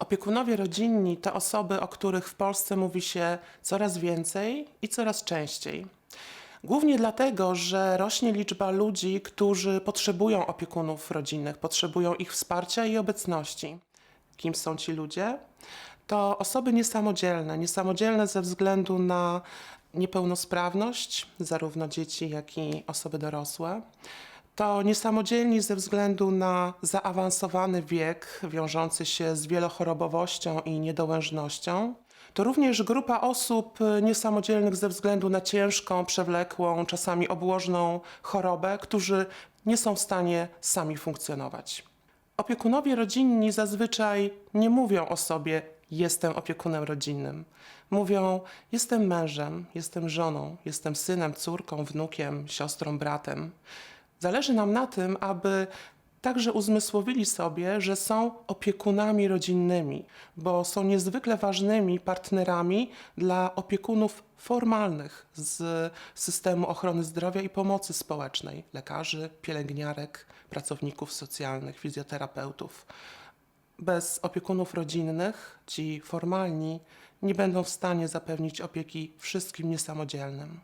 Opiekunowie rodzinni to osoby, o których w Polsce mówi się coraz więcej i coraz częściej. Głównie dlatego, że rośnie liczba ludzi, którzy potrzebują opiekunów rodzinnych, potrzebują ich wsparcia i obecności. Kim są ci ludzie? To osoby niesamodzielne, niesamodzielne ze względu na niepełnosprawność, zarówno dzieci, jak i osoby dorosłe. To niesamodzielni ze względu na zaawansowany wiek wiążący się z wielochorobowością i niedołężnością. To również grupa osób niesamodzielnych ze względu na ciężką, przewlekłą, czasami obłożną chorobę, którzy nie są w stanie sami funkcjonować. Opiekunowie rodzinni zazwyczaj nie mówią o sobie jestem opiekunem rodzinnym. Mówią jestem mężem, jestem żoną, jestem synem, córką, wnukiem, siostrą, bratem. Zależy nam na tym, aby także uzmysłowili sobie, że są opiekunami rodzinnymi, bo są niezwykle ważnymi partnerami dla opiekunów formalnych z systemu ochrony zdrowia i pomocy społecznej lekarzy, pielęgniarek, pracowników socjalnych, fizjoterapeutów. Bez opiekunów rodzinnych ci formalni nie będą w stanie zapewnić opieki wszystkim niesamodzielnym.